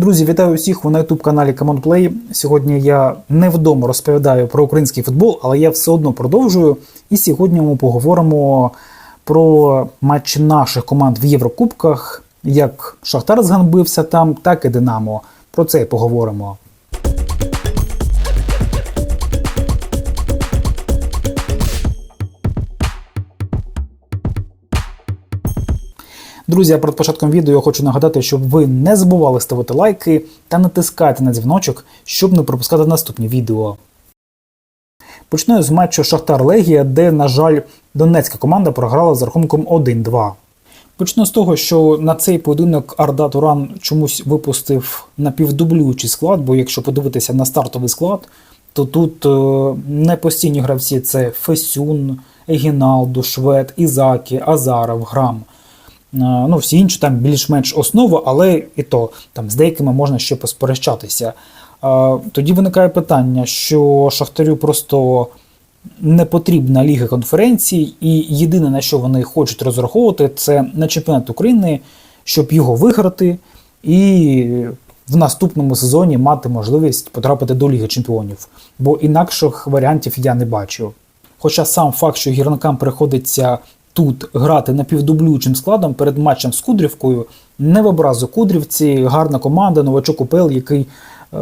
Друзі, вітаю усіх ви на youtube каналі Common Play. Сьогодні я невдомо розповідаю про український футбол, але я все одно продовжую. І сьогодні ми поговоримо про матчі наших команд в Єврокубках. Як Шахтар зганбився там, так і Динамо. Про це і поговоримо. Друзі, а перед початком відео хочу нагадати, щоб ви не забували ставити лайки та натискати на дзвіночок, щоб не пропускати наступні відео. Почну з матчу Шахтар Легія, де, на жаль, донецька команда програла з рахунком 1-2. Почну з того, що на цей поєдинок Арда Туран чомусь випустив напівдублюючий склад, бо якщо подивитися на стартовий склад, то тут е, не постійні гравці це Фесюн, Егіналду, Швед, Ізакі, Азаров, Грам. Ну, всі інші там більш-менш основа, але і то там з деякими можна ще посперечатися. Тоді виникає питання, що Шахтарю просто не потрібна Ліга конференцій, і єдине на що вони хочуть розраховувати, це на чемпіонат України, щоб його виграти, і в наступному сезоні мати можливість потрапити до Ліги Чемпіонів. Бо інакших варіантів я не бачу. Хоча сам факт, що гірникам приходиться тут грати напівдублюючим складом перед матчем з Кудрівкою, не в образу Кудрівці, гарна команда, новачок УПЛ, який е,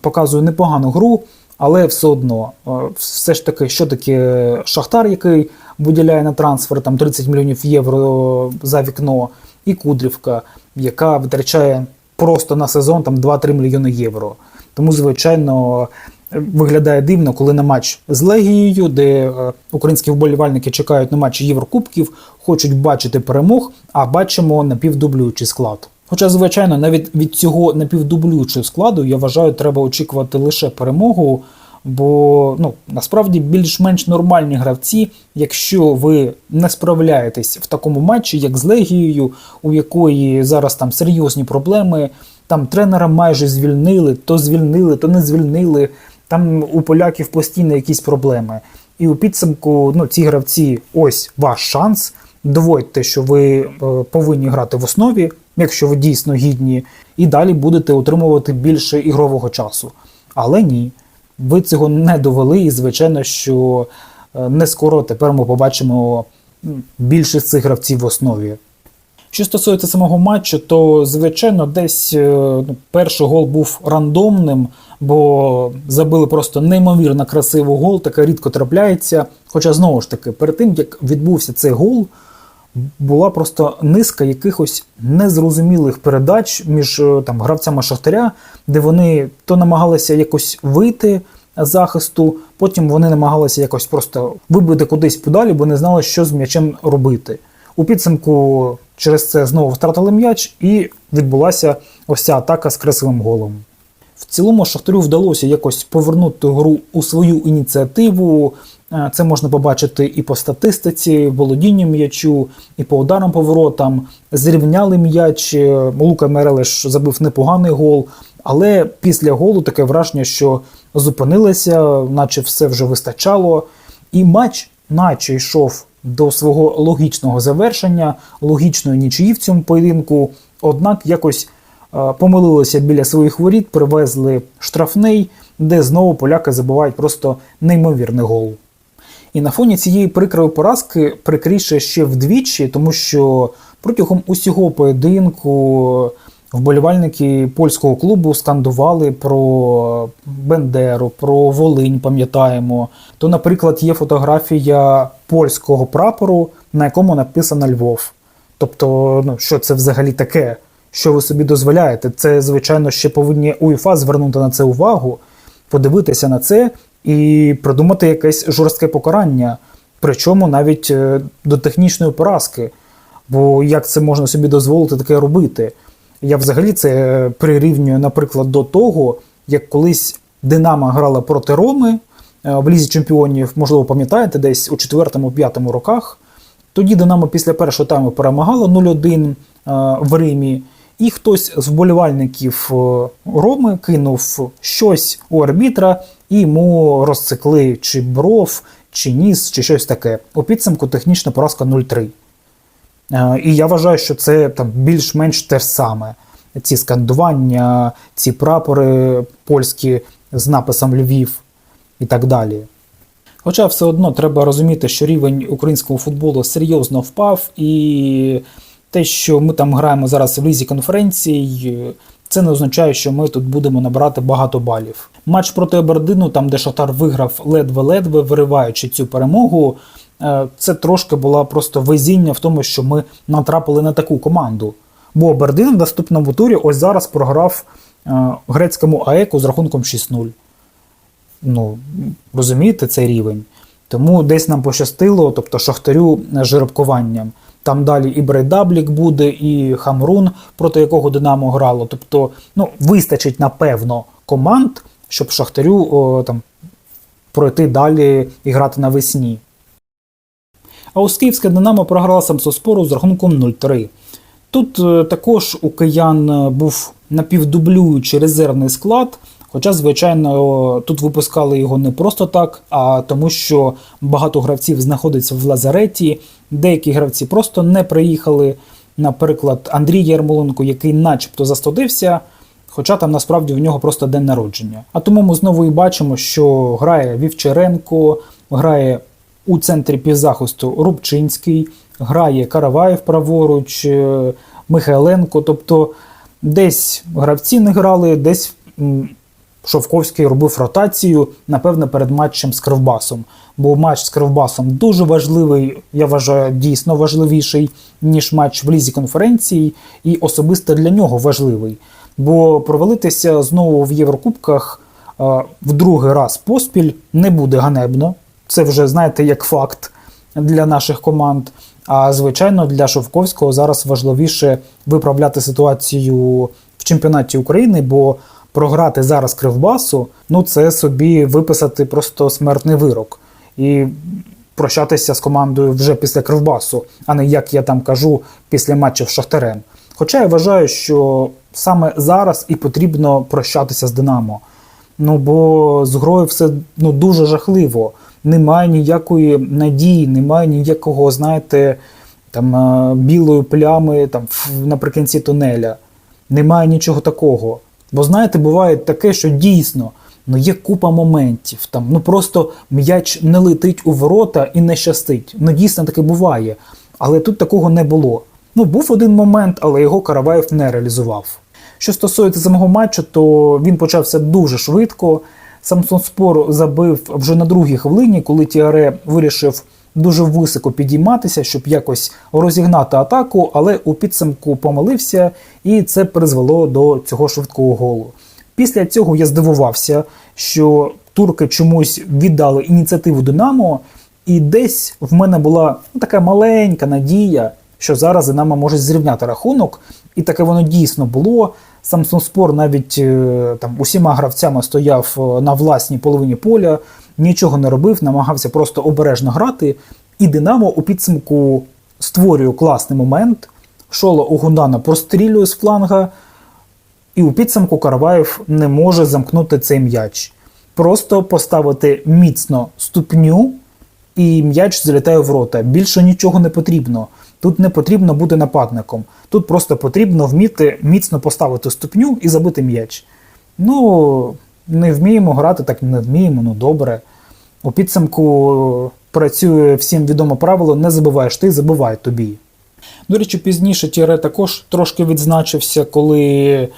показує непогану гру, але все одно, е, все ж таки, що таке Шахтар, який виділяє на трансфер там 30 мільйонів євро за вікно, і Кудрівка, яка витрачає просто на сезон там 2-3 мільйони євро. Тому, звичайно, виглядає дивно, коли на матч з Легією, де е, українські вболівальники чекають на матчі Єврокубків, хочуть бачити перемог, а бачимо напівдублюючий склад. Хоча, звичайно, навіть від цього напівдублюючого складу я вважаю, треба очікувати лише перемогу. Бо ну насправді більш-менш нормальні гравці, якщо ви не справляєтесь в такому матчі, як з Легією, у якої зараз там серйозні проблеми, там тренера майже звільнили, то звільнили, то не звільнили. Там у поляків постійно якісь проблеми. І у підсумку ну, ці гравці, ось ваш шанс. Доводьте, що ви е, повинні грати в основі, якщо ви дійсно гідні, і далі будете отримувати більше ігрового часу. Але ні, ви цього не довели, і звичайно, що е, не скоро тепер ми побачимо більше цих гравців в основі. Що стосується самого матчу, то звичайно десь е, ну, перший гол був рандомним, бо забили просто неймовірно красивий гол, таке рідко трапляється. Хоча знову ж таки, перед тим як відбувся цей гол, була просто низка якихось незрозумілих передач між е, там гравцями Шахтаря, де вони то намагалися якось вийти захисту, потім вони намагалися якось просто вибити кудись подалі, бо не знали, що з м'ячем робити. У підсумку через це знову втратили м'яч, і відбулася ось ця атака з красивим голом. В цілому Шахтарю вдалося якось повернути гру у свою ініціативу. Е, Це можна побачити і по статистиці, володінню м'ячу, і по ударам поворотам. Зрівняли м'яч. Е, Лука Мерелеш забив непоганий гол, але після голу таке враження, що зупинилися, наче все вже вистачало. І матч, наче йшов до свого логічного завершення, логічної нічиї в цьому поєдинку. Однак якось е, помилилися біля своїх воріт, привезли штрафний, де знову поляки забувають просто неймовірний гол. І на фоні цієї прикрої поразки прикріше ще вдвічі, тому що протягом усього поєдинку вболівальники польського клубу скандували про Бендеру, про Волинь, пам'ятаємо. То, наприклад, є фотографія польського прапору, на якому написано Львов. Тобто, ну що це взагалі таке? Що ви собі дозволяєте? Це, звичайно, ще повинні УЄФА звернути на це увагу, подивитися на це і придумати якесь жорстке покарання, причому навіть е, до технічної поразки. Бо як це можна собі дозволити таке робити? Я взагалі це прирівнюю, наприклад, до того, як колись Динамо грала проти Роми е, в Лізі Чемпіонів, можливо, пам'ятаєте, десь у 4-5 роках. Тоді Динамо після першого тайму перемагало 0-1 е, в Римі, і хтось з вболівальників е, Роми кинув щось у арбітра, і йому розцикли чи бров, чи ніс, чи щось таке. У підсумку технічна поразка 0-3. Е, І я вважаю, що це там більш-менш те ж саме. ці скандування, ці прапори польські з написом Львів і так далі. Хоча все одно треба розуміти, що рівень українського футболу серйозно впав, і те, що ми там граємо зараз в лізі конференцій, це не означає, що ми тут будемо набирати багато балів. Матч проти Абердину, там де Шахтар виграв ледве-ледве, вириваючи цю перемогу, це трошки було просто везіння в тому, що ми натрапили на таку команду. Бо Абердин в наступному турі ось зараз програв е, грецькому АЕКу з рахунком 6-0 ну, розумієте цей рівень. Тому десь нам пощастило, тобто Шахтарю жеребкуванням. Там далі і Брейдаблік буде, і Хамрун, проти якого Динамо грало. Тобто, ну, вистачить, напевно, команд, щоб Шахтарю о, там, пройти далі і грати навесні. А ось київське Динамо програла Самсоспору з рахунком 0-3. Тут е, також у киян е, був напівдублюючий резервний склад. Хоча, звичайно, тут випускали його не просто так, а тому, що багато гравців знаходиться в лазареті, деякі гравці просто не приїхали. Наприклад, Андрій Ярмоленко, який начебто застудився, хоча там насправді в нього просто день народження. А тому ми знову і бачимо, що грає Вівчаренко, грає у центрі півзахисту Рубчинський, грає Караваєв праворуч, е, Михайленко. Тобто десь гравці не грали, десь Шовковський робив ротацію, напевне, перед матчем з Кривбасом. Бо матч з Кривбасом дуже важливий, я вважаю, дійсно важливіший, ніж матч в лізі конференції, і особисто для нього важливий. Бо провалитися знову в Єврокубках е, в другий раз поспіль не буде ганебно. Це вже, знаєте, як факт для наших команд. А звичайно, для Шовковського зараз важливіше виправляти ситуацію в чемпіонаті України, бо програти зараз Кривбасу, ну це собі виписати просто смертний вирок і прощатися з командою вже після Кривбасу, а не як я там кажу, після матчів з Шахтарем. Хоча я вважаю, що саме зараз і потрібно прощатися з Динамо. Ну бо з грою все ну, дуже жахливо. Немає ніякої надії, немає ніякого, знаєте, там е, білої плями там, наприкінці тунеля. Немає нічого такого. Бо знаєте, буває таке, що дійсно ну, є купа моментів. Там, ну просто м'яч не летить у ворота і не щастить. Ну дійсно таке буває. Але тут такого не було. Ну, був один момент, але його Караваєв не реалізував. Що стосується самого матчу, то він почався дуже швидко. Самсон Спор забив вже на другій хвилині, коли Тіаре вирішив дуже високо підійматися, щоб якось розігнати атаку, але у підсумку помилився, і це призвело до цього швидкого голу. Після цього я здивувався, що турки чомусь віддали ініціативу Динамо, і десь в мене була ну, така маленька надія, що зараз Динамо може зрівняти рахунок, і таке воно дійсно було. Самсон Спор навіть е, там усіма гравцями стояв е, на власній половині поля, нічого не робив, намагався просто обережно грати. І Динамо у підсумку створює класний момент. Шоло Огундана прострілює з фланга, і у підсумку Караваєв не може замкнути цей м'яч. Просто поставити міцно ступню, і м'яч залітає в рота. Більше нічого не потрібно. Тут не потрібно бути нападником. Тут просто потрібно вміти міцно поставити ступню і забити м'яч. Ну, не вміємо грати, так не вміємо, ну добре. У підсумку працює всім відоме правило: не забуваєш ти, забувай тобі. До речі, пізніше Тіре також трошки відзначився, коли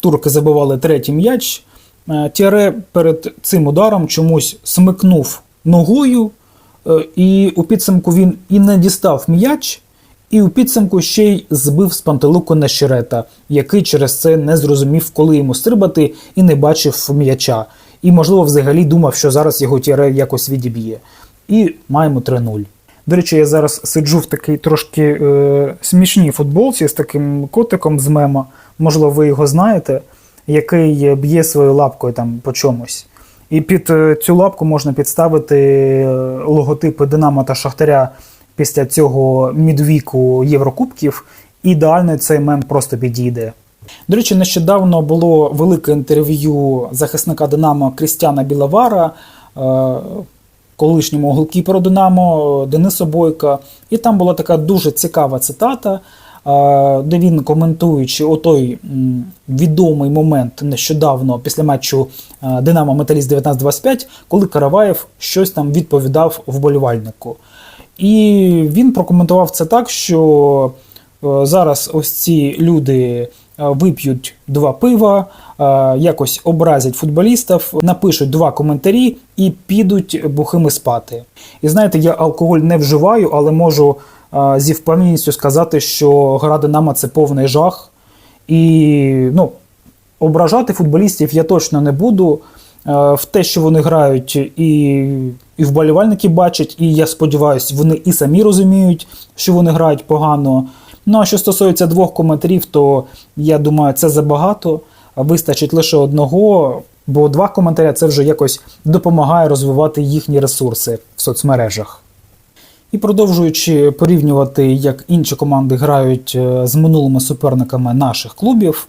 турки забивали третій м'яч. Е, Тіре перед цим ударом чомусь смикнув ногою, е, і у підсумку він і не дістав м'яч, і у підсумку ще й збив з пантелику Нещерета, який через це не зрозумів, коли йому стрибати, і не бачив м'яча. І, можливо, взагалі думав, що зараз його тіре якось відіб'є. І маємо 3-0. До речі, я зараз сиджу в такій трошки е, смішній футболці з таким котиком з мема. Можливо, ви його знаєте, який б'є своєю лапкою там по чомусь. І під е, цю лапку можна підставити е, логотипи Динамо та Шахтаря після цього мідвіку Єврокубків. Ідеально цей мем просто підійде. До речі, нещодавно було велике інтерв'ю захисника Динамо Крістяна Біловара, е, колишньому голкіперу Динамо Денису Бойка. І там була така дуже цікава цитата. де він коментуючи отой відомий момент нещодавно після матчу е, Динамо Металіст 1925, коли Караваєв щось там відповідав вболівальнику. І він прокоментував це так, що е, зараз ось ці люди е, вип'ють два пива, е, якось образять футболістів, напишуть два коментарі і підуть бухими спати. І знаєте, я алкоголь не вживаю, але можу зі впевненістю сказати, що гра Динамо це повний жах. І ну, ображати футболістів я точно не буду. В те, що вони грають, і, і вболівальники бачать, і я сподіваюся, вони і самі розуміють, що вони грають погано. Ну а що стосується двох коментарів, то я думаю, це забагато. Вистачить лише одного, бо два коментаря це вже якось допомагає розвивати їхні ресурси в соцмережах. І продовжуючи порівнювати, як інші команди грають е, з минулими суперниками наших клубів,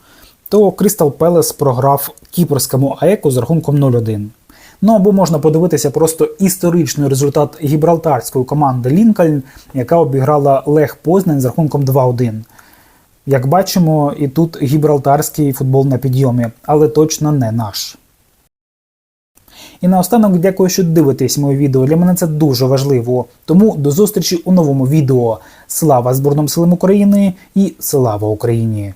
то Крістал Пелес програв кіпрському АЕКу з рахунком 0-1. Ну або можна подивитися просто історичний результат гібралтарської команди Лінкольн, яка обіграла Лех Познань з рахунком 2-1. Як бачимо, і тут гібралтарський футбол на підйомі, але точно не наш. І наостанок дякую, що дивитесь моє відео. Для мене це дуже важливо. Тому до зустрічі у новому відео. Слава Збройним силам України і слава Україні!